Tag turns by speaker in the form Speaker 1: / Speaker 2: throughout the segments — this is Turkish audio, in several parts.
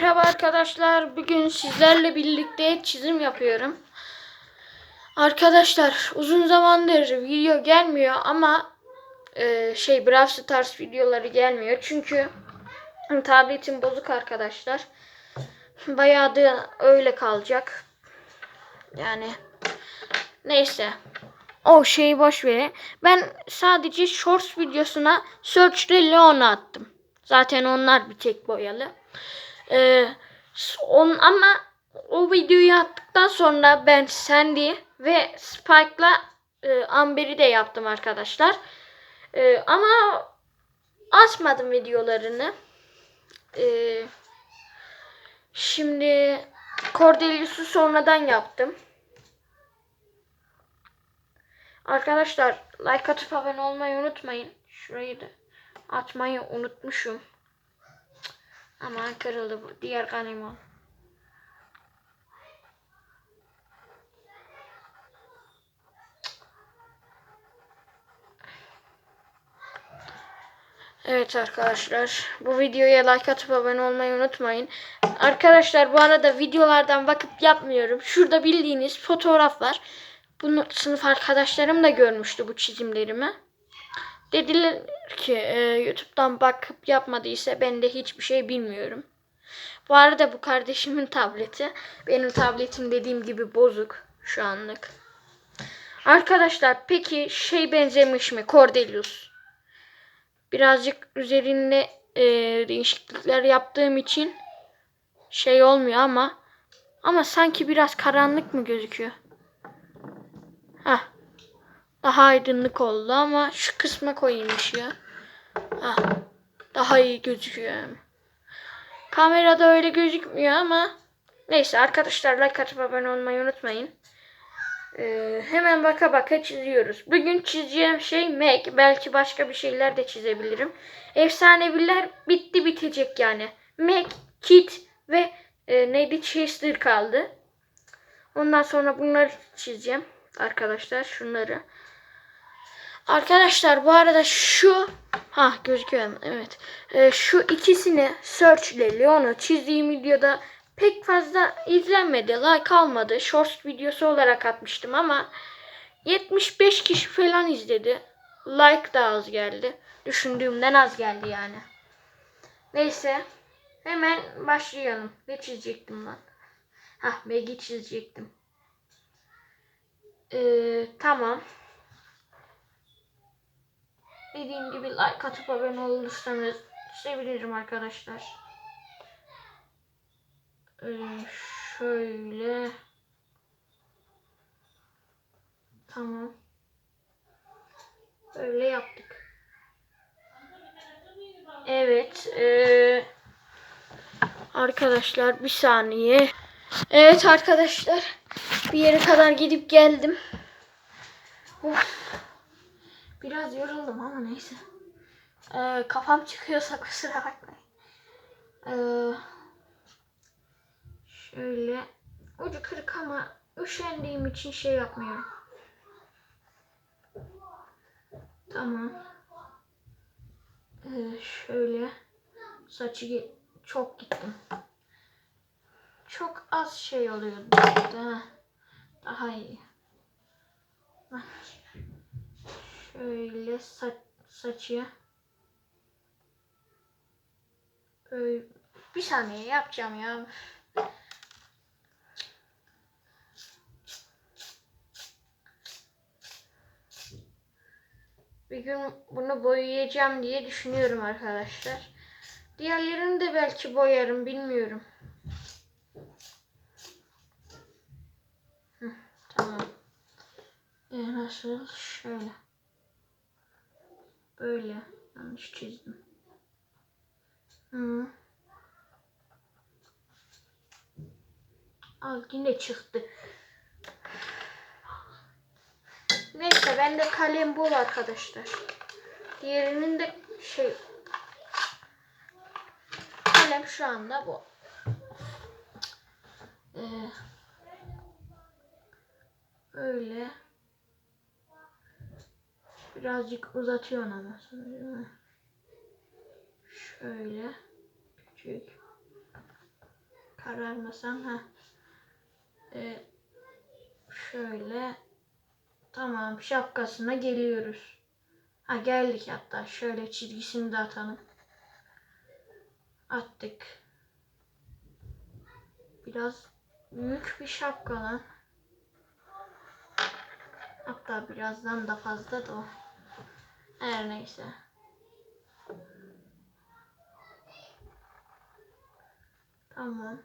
Speaker 1: Merhaba arkadaşlar. Bugün sizlerle birlikte çizim yapıyorum. Arkadaşlar uzun zamandır video gelmiyor ama e, şey Brawl Stars videoları gelmiyor. Çünkü tabletim bozuk arkadaşlar. Bayağı da öyle kalacak. Yani neyse. O şeyi boş verin. Ben sadece shorts videosuna Search ile Leon attım. Zaten onlar bir tek boyalı. Ee, on, ama o videoyu attıktan sonra ben Sandy ve Spike'la e, Amber'i de yaptım arkadaşlar. E, ama açmadım videolarını. E, şimdi Cordelius'u sonradan yaptım. Arkadaşlar like atıp abone olmayı unutmayın. Şurayı da atmayı unutmuşum. Aman kırıldı bu. Diğer al. Evet arkadaşlar bu videoya like atıp abone olmayı unutmayın. Arkadaşlar bu arada videolardan vakit yapmıyorum. Şurada bildiğiniz fotoğraf var. Bunu sınıf arkadaşlarım da görmüştü bu çizimlerimi. Dediler ki e, YouTube'dan bakıp yapmadıysa ben de hiçbir şey bilmiyorum. Bu arada bu kardeşimin tableti. Benim tabletim dediğim gibi bozuk şu anlık. Arkadaşlar peki şey benzemiş mi Cordelius? Birazcık üzerinde e, değişiklikler yaptığım için şey olmuyor ama ama sanki biraz karanlık mı gözüküyor? Hah. Daha aydınlık oldu ama şu kısma koyayım ışığı. Hah. Daha iyi gözüküyor. yani. Kamerada öyle gözükmüyor ama neyse arkadaşlar like atıp abone olmayı unutmayın. Ee, hemen baka baka çiziyoruz. Bugün çizeceğim şey Meg. Belki başka bir şeyler de çizebilirim. Efsaneviler bitti bitecek yani. Meg, Kit ve e, neydi Chester kaldı. Ondan sonra bunları çizeceğim. Arkadaşlar şunları. Arkadaşlar bu arada şu ha gözüküyor evet. Ee, şu ikisini Search ile Leon'u çizdiğim videoda pek fazla izlenmedi. Like almadı. Shorts videosu olarak atmıştım ama 75 kişi falan izledi. Like da az geldi. Düşündüğümden az geldi yani. Neyse. Hemen başlayalım. Ne çizecektim lan? Hah Meg'i çizecektim. Ee, tamam. Dediğim gibi like atıp abone olursanız sevinirim arkadaşlar. Ee, şöyle. Tamam. Böyle yaptık. Evet. ee, arkadaşlar bir saniye. Evet arkadaşlar. Bir yere kadar gidip geldim. Of. Biraz yoruldum ama neyse. Ee, kafam çıkıyorsa kusura bakmayın. Ee, şöyle ucu kırık ama üşendiğim için şey yapmıyorum. Tamam. Ee, şöyle saçı çok gittim. Çok az şey oluyordu. Daha, daha iyi. Bak. Şöyle saç, saçı. Böyle bir saniye yapacağım ya. Bir gün bunu boyayacağım diye düşünüyorum arkadaşlar. Diğerlerini de belki boyarım bilmiyorum. Hı, tamam. E, nasıl? Şöyle. Böyle. Yanlış çizdim. Hı. Al yine çıktı. Neyse bende kalem bol arkadaşlar. Diğerinin de şey kalem şu anda bu. Ee, öyle. Birazcık uzatıyorsun ama sonra. Şöyle. Küçük. kararmasam ha. Ee, şöyle tamam şapkasına geliyoruz. Ha geldik hatta şöyle çizgisini de atalım. Attık. Biraz büyük bir şapka lan. Hatta birazdan da fazla da o. Her neyse. Tamam.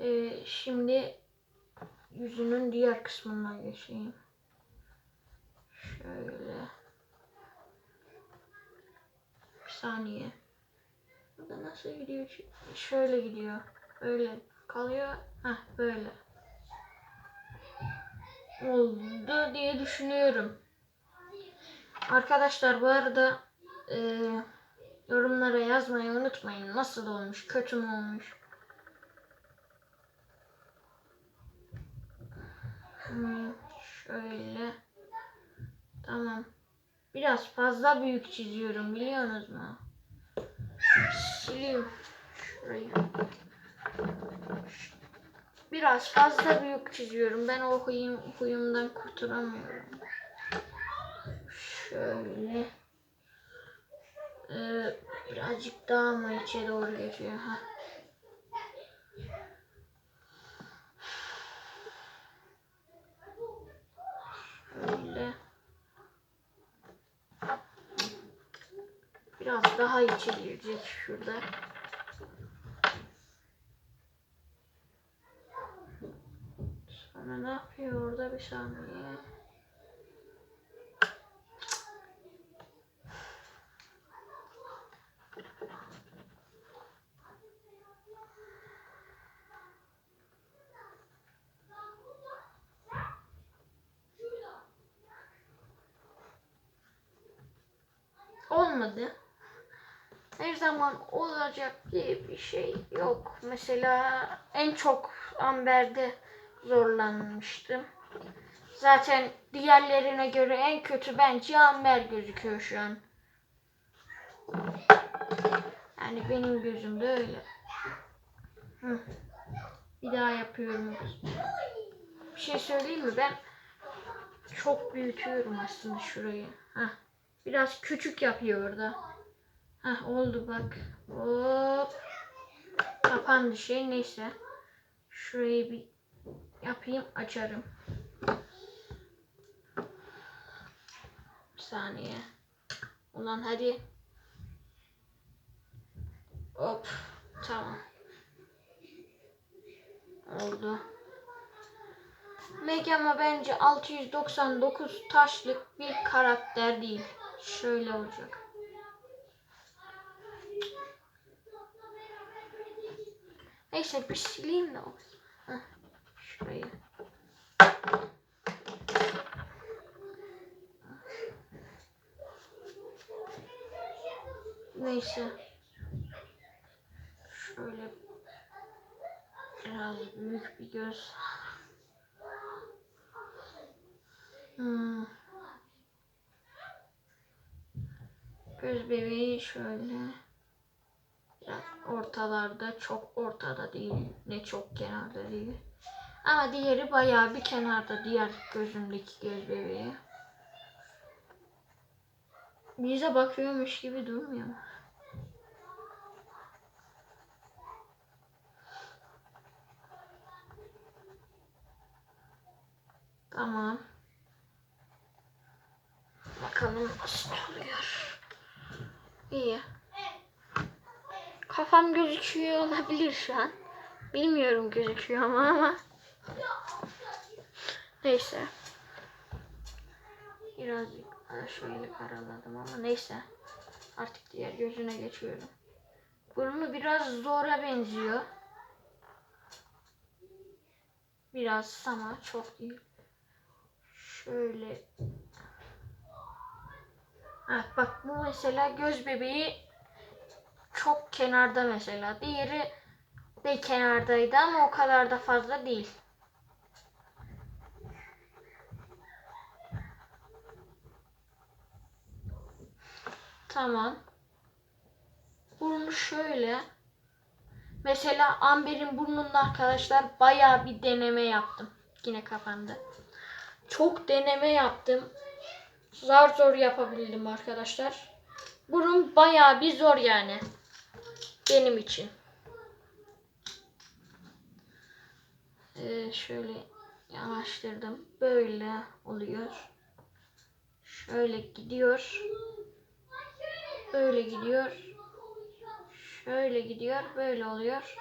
Speaker 1: Ee, şimdi yüzünün diğer kısmından geçeyim. Şöyle. Bir saniye. Burada nasıl gidiyor? Şöyle gidiyor. Böyle kalıyor. Heh böyle. Oldu diye düşünüyorum. Arkadaşlar bu arada eee, yorumlara yazmayı unutmayın. Nasıl olmuş? Kötü mü olmuş? Hmm, şöyle. Tamam. Biraz fazla büyük çiziyorum biliyorsunuz mu? Sileyim şurayı. Biraz fazla büyük çiziyorum. Ben o huyum, huyumdan kurtulamıyorum. Şöyle. Ee, birazcık daha mı içe doğru geçiyor? Ha. Şöyle. Biraz daha içe girecek şurada. Sonra ne yapıyor orada bir saniye. Olmadı. Her zaman olacak diye bir şey yok. Mesela en çok Amber'de zorlanmıştım. Zaten diğerlerine göre en kötü bence Amber gözüküyor şu an. Yani benim gözümde öyle. Hı. Bir daha yapıyorum. Bir şey söyleyeyim mi? Ben çok büyütüyorum aslında şurayı. Heh. Biraz küçük yapıyor orada. Heh, oldu bak. Hop. Kapandı şey neyse. Şurayı bir yapayım açarım. Bir saniye. Ulan hadi. Hop. Tamam. Oldu. Meg ama bence 699 taşlık bir karakter değil. Olsun. Heh, şurayı. Neyse. Şöyle biraz büyük bir göz. Hmm. Göz bebeği şöyle. Biraz ortalarda çok ortada değil. Ne çok kenarda değil. Ama diğeri bayağı bir kenarda diğer gözümdeki göz bebeği. Bize bakıyormuş gibi durmuyor mu? Tamam. Bakalım nasıl oluyor. İyi. Kafam gözüküyor olabilir şu an. Bilmiyorum gözüküyor mu ama. Neyse. Birazcık şöyle karaladım ama neyse. Artık diğer gözüne geçiyorum. Burnu biraz zora benziyor. Biraz ama çok değil. Şöyle. Ha, bak bu mesela göz bebeği çok kenarda mesela. Diğeri de kenardaydı ama o kadar da fazla değil. Tamam. Burnu şöyle. Mesela Amber'in burnunda arkadaşlar bayağı bir deneme yaptım. Yine kapandı. Çok deneme yaptım. Zar zor yapabildim arkadaşlar. Burun bayağı bir zor yani. Benim için. Ee, şöyle yanaştırdım. Böyle oluyor. Şöyle gidiyor. Böyle gidiyor. Şöyle gidiyor. Böyle oluyor.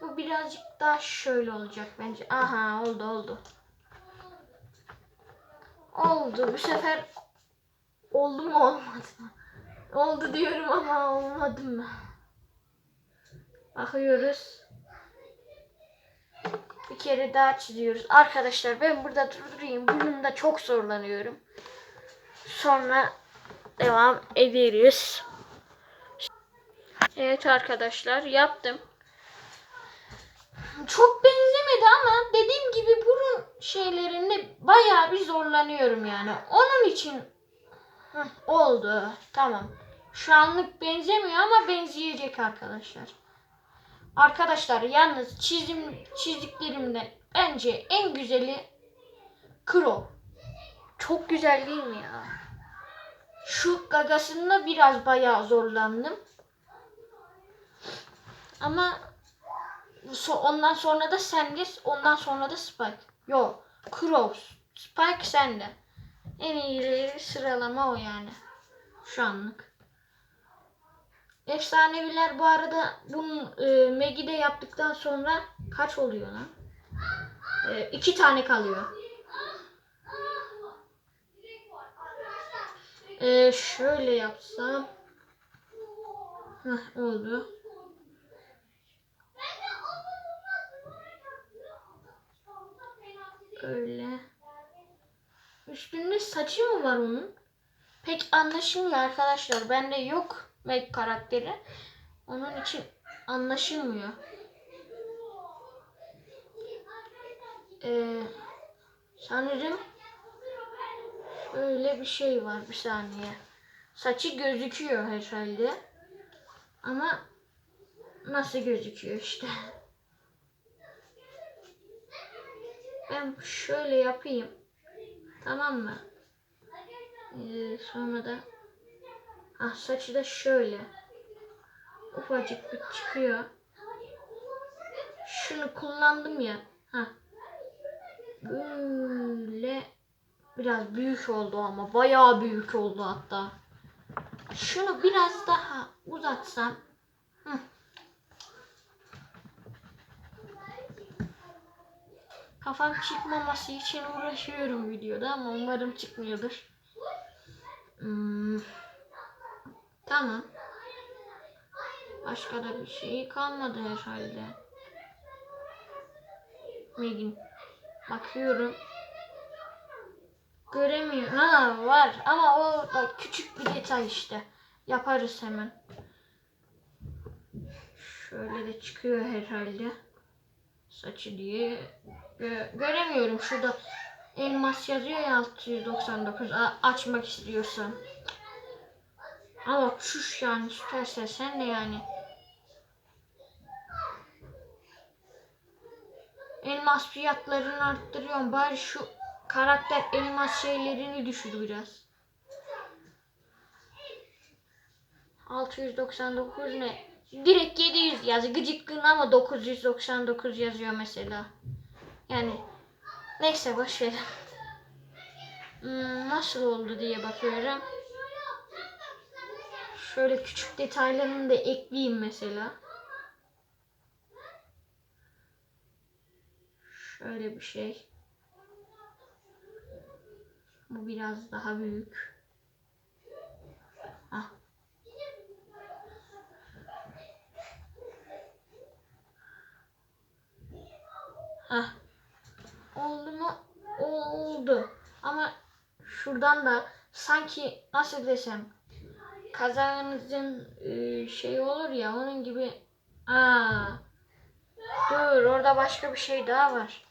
Speaker 1: Bu birazcık daha şöyle olacak bence. Aha oldu oldu. Oldu. Bu sefer oldu mu olmadı mı? Oldu diyorum ama olmadı mı? Bakıyoruz. Bir kere daha çiziyoruz. Arkadaşlar ben burada durayım. Burnumda çok zorlanıyorum. Sonra devam ederiz. Evet arkadaşlar yaptım. Çok benzemedi ama dediğim gibi burun şeylerinde bayağı bir zorlanıyorum yani. Onun için Hıh, oldu. Tamam. Şu anlık benzemiyor ama benzeyecek arkadaşlar. Arkadaşlar yalnız çizim çizdiklerimde bence en güzeli Kro. Çok güzel değil mi ya? Şu gagasında biraz bayağı zorlandım. Ama ondan sonra da Sanders, ondan sonra da Spike. Yo, Crow, Spike sende. En iyileri sıralama o yani. Şu anlık. Efsaneviler bu arada bunun e, Meg'i de yaptıktan sonra kaç oluyor lan? E, iki tane kalıyor. E, şöyle yapsam. Heh, oldu. Öyle. Üstünde saçı mı var onun? Pek anlaşılmıyor arkadaşlar. Bende yok Meg karakteri. Onun için anlaşılmıyor. Ee, sanırım şöyle bir şey var. Bir saniye. Saçı gözüküyor herhalde. Ama nasıl gözüküyor işte. Ben şöyle yapayım. Tamam mı? Ee, sonra da ah saçı da şöyle ufacık bir çıkıyor. Şunu kullandım ya. Ha. Böyle biraz büyük oldu ama bayağı büyük oldu hatta. Şunu biraz daha uzatsam. Hı. Kafam çıkmaması için uğraşıyorum videoda ama umarım çıkmıyordur. Hmm. Tamam. Başka da bir şey kalmadı herhalde. Megin. Bakıyorum. Göremiyor. Ha var ama o da küçük bir detay işte. Yaparız hemen. Şöyle de çıkıyor herhalde. Saçı diye. Gö- göremiyorum. Şurada elmas yazıyor ya 699 A- açmak istiyorsan. Ama çüş yani süpersen sen de yani. Elmas fiyatlarını arttırıyorum. Bari şu karakter elmas şeylerini düşür biraz. 699 ne? Direkt 700 yaz. Gıcıkkın ama 999 yazıyor mesela. Yani neyse boş ver. Hmm, nasıl oldu diye bakıyorum. Şöyle küçük detaylarını da ekleyeyim mesela. Şöyle bir şey. Bu biraz daha büyük. Hah. Hah. Oldu mu? Oldu. Ama şuradan da sanki nasıl desem kazağınızın e, şey olur ya onun gibi Aa, dur orada başka bir şey daha var.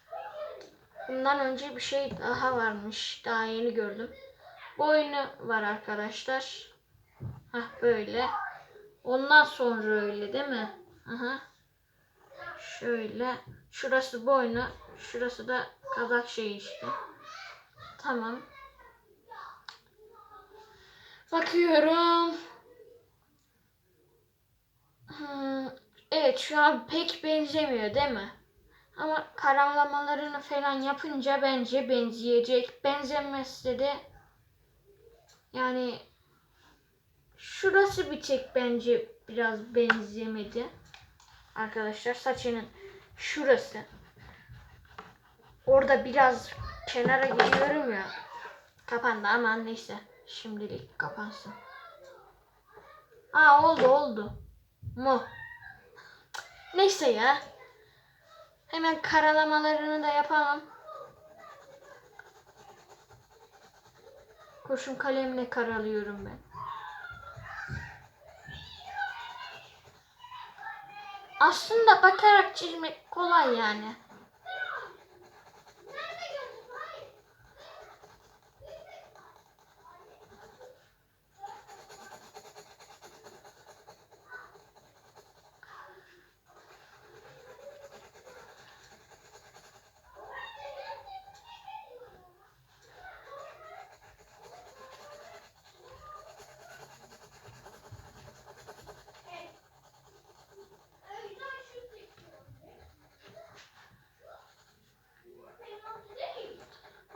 Speaker 1: Bundan önce bir şey daha varmış. Daha yeni gördüm. Boynu var arkadaşlar. Hah böyle. Ondan sonra öyle değil mi? Aha. Şöyle. Şurası boynu. Şurası da kazak şeyi işte. Tamam. Bakıyorum. Evet şu an pek benzemiyor değil mi? Ama karamlamalarını falan yapınca bence benzeyecek. Benzemezse de yani şurası bir tek bence biraz benzemedi. Arkadaşlar saçının şurası. Orada biraz kenara gidiyorum ya. Kapandı ama neyse. Şimdilik kapansın. Aa oldu oldu. Mu. Neyse ya. Hemen karalamalarını da yapalım. Kurşun kalemle karalıyorum ben. Aslında bakarak çizmek kolay yani.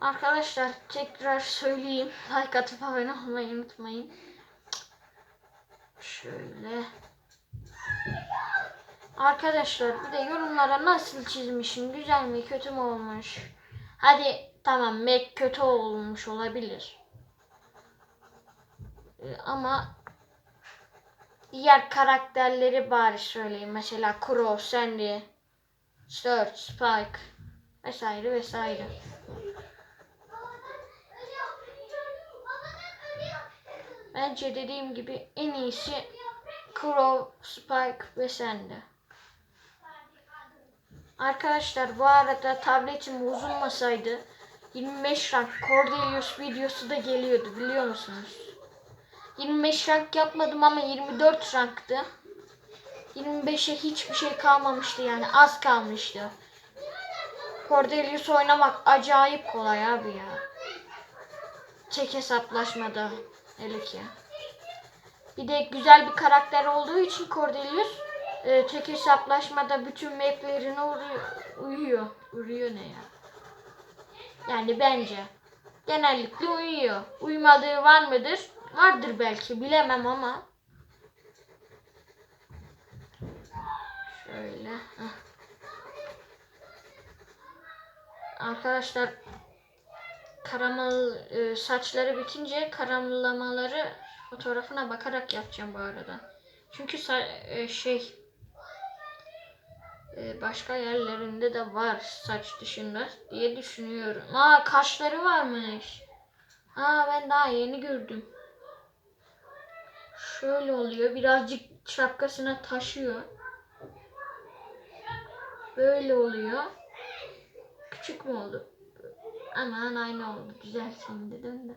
Speaker 1: Arkadaşlar tekrar söyleyeyim. Like atıp abone olmayı unutmayın. Şöyle. Arkadaşlar bir de yorumlara nasıl çizmişim? Güzel mi kötü mü olmuş? Hadi tamam Mac kötü olmuş olabilir. Ee, Ama diğer karakterleri bari söyleyeyim. Mesela Crow, Sandy, Search, Spike vesaire vesaire. Bence dediğim gibi en iyisi Crow, Spike ve Sandy. Arkadaşlar bu arada tabletim uzunmasaydı 25 rank Cordelius videosu da geliyordu biliyor musunuz? 25 rank yapmadım ama 24 ranktı. 25'e hiçbir şey kalmamıştı yani az kalmıştı. Cordelius oynamak acayip kolay abi ya. Tek hesaplaşmada ki. Bir de güzel bir karakter olduğu için Cordelius e, tek hesaplaşmada bütün maplerine uyuyor. Uyuyor ne ya? Yani bence. Genellikle uyuyor. Uymadığı var mıdır? Vardır belki bilemem ama. Şöyle. heh. Arkadaşlar karamel e, saçları bitince karamellamaları fotoğrafına bakarak yapacağım bu arada. Çünkü e, şey e, başka yerlerinde de var saç dışında diye düşünüyorum. Aa kaşları varmış. Aa ben daha yeni gördüm. Şöyle oluyor. Birazcık şapkasına taşıyor. Böyle oluyor. Küçük mü oldu? Aman aynı oldu. Güzel şimdi dedim de.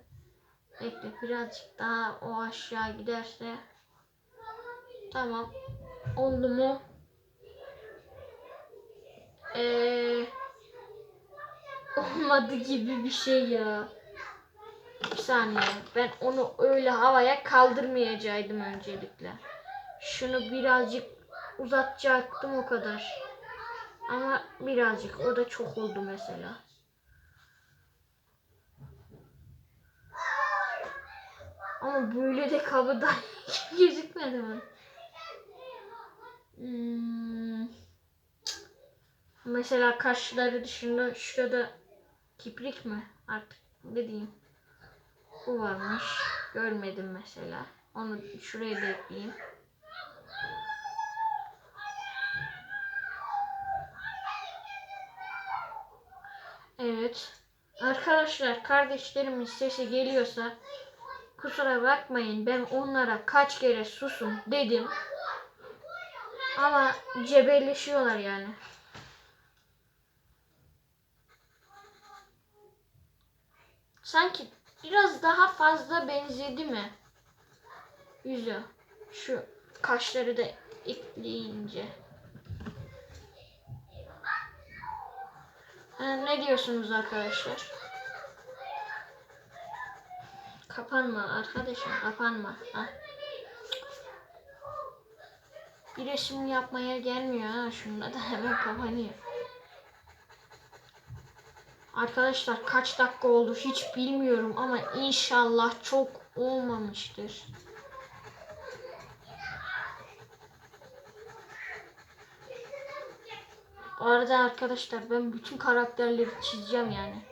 Speaker 1: Bekle birazcık daha o aşağı giderse. Tamam. Oldu mu? Ee, olmadı gibi bir şey ya. Bir saniye. Ben onu öyle havaya kaldırmayacaktım öncelikle. Şunu birazcık uzatacaktım o kadar. Ama birazcık. O da çok oldu mesela. Ama böyle de kabada gözükmedi mi? Hmm. Mesela kaşları dışında şurada kiprik mi artık ne diyeyim. Bu varmış. Görmedim mesela. Onu şuraya da ekleyeyim. Evet. Arkadaşlar kardeşlerimin sesi geliyorsa kusura bakmayın ben onlara kaç kere susun dedim. Ama cebelleşiyorlar yani. Sanki biraz daha fazla benzedi mi? Yüzü. Şu kaşları da ekleyince. Ne diyorsunuz arkadaşlar? Kapanma arkadaşım kapanma. Ha. Bir resim yapmaya gelmiyor ha. Şunda da hemen kapanıyor. Arkadaşlar kaç dakika oldu hiç bilmiyorum ama inşallah çok olmamıştır. Bu arada arkadaşlar ben bütün karakterleri çizeceğim yani.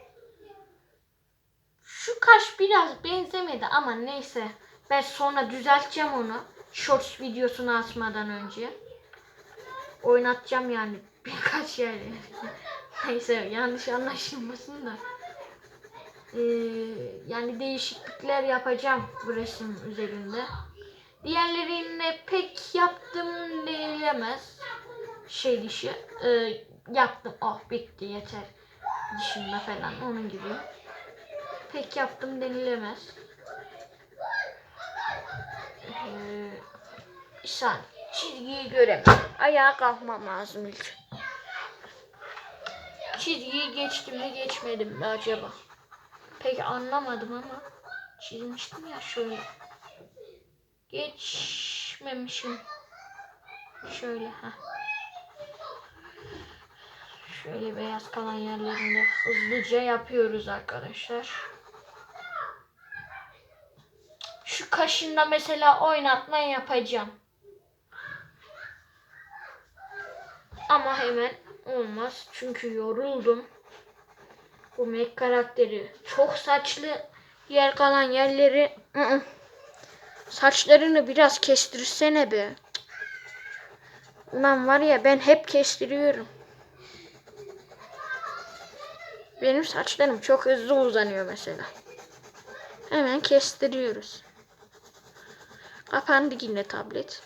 Speaker 1: Şu kaş biraz benzemedi ama neyse. Ben sonra düzelteceğim onu. Shorts videosunu atmadan önce. Oynatacağım yani birkaç yer. neyse yanlış anlaşılmasın da. Ee, yani değişiklikler yapacağım bu resim üzerinde. Diğerlerine pek yaptım denilemez. Şey dişi. Ee, yaptım. Oh bitti yeter. Dişimde falan onun gibi. Pek yaptım denilemez. Ee, saniye. Çizgiyi göremem. Ayağa kalkmam lazım ilk. Çizgiyi geçtim mi geçmedim mi acaba? Pek anlamadım ama çizmiştim ya şöyle. Geçmemişim. Şöyle ha. Şöyle beyaz kalan yerlerinde hızlıca yapıyoruz arkadaşlar. Şu kaşında mesela oynatma yapacağım. Ama hemen olmaz. Çünkü yoruldum. Bu Mac karakteri çok saçlı. Yer kalan yerleri ı ı. saçlarını biraz kestirsene be. Ulan var ya ben hep kestiriyorum. Benim saçlarım çok hızlı uzanıyor mesela. Hemen kestiriyoruz. Kapandı yine tablet.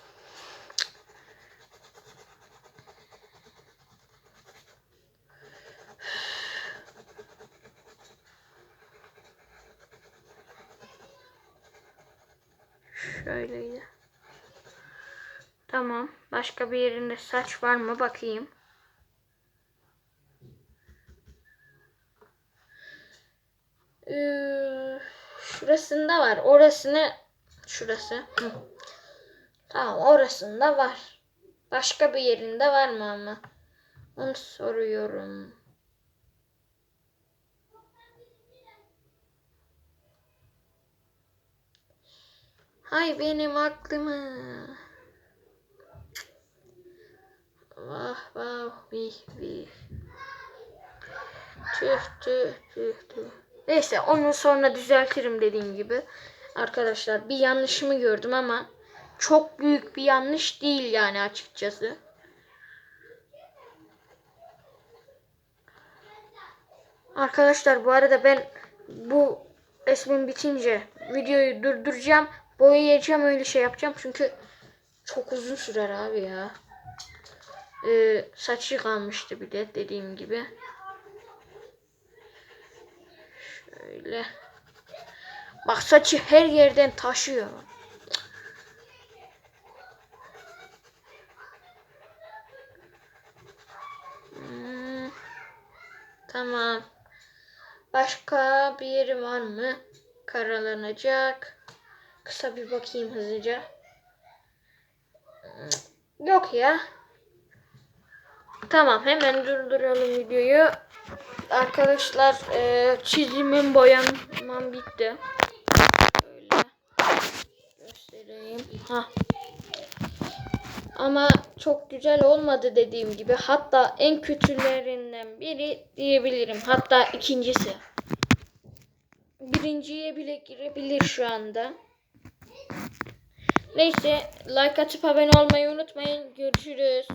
Speaker 1: Şöyleydi. Tamam. Başka bir yerinde saç var mı bakayım. Ee, şurasında var. Orasını şurası. Tamam orasında var. Başka bir yerinde var mı ama? Onu soruyorum. Hay benim aklımı. Vah vah vih vih. Tüh tüh tüh tüh. Neyse onu sonra düzeltirim dediğim gibi. Arkadaşlar bir yanlışımı gördüm ama çok büyük bir yanlış değil yani açıkçası. Arkadaşlar bu arada ben bu resmin bitince videoyu durduracağım. Boyayacağım öyle şey yapacağım çünkü çok uzun sürer abi ya. Ee, saçı kalmıştı bir de dediğim gibi. Şöyle. Bak saçı her yerden taşıyor. Hmm, Tamam. Başka bir yeri var mı? Karalanacak. Kısa bir bakayım hızlıca. Hmm, Yok ya. Tamam hemen durduralım videoyu. Arkadaşlar e, çizimim boyamam bitti. Göstereyim. Ha. Ama çok güzel olmadı dediğim gibi. Hatta en kötülerinden biri diyebilirim. Hatta ikincisi. Birinciye bile girebilir şu anda. Neyse like atıp abone olmayı unutmayın. Görüşürüz.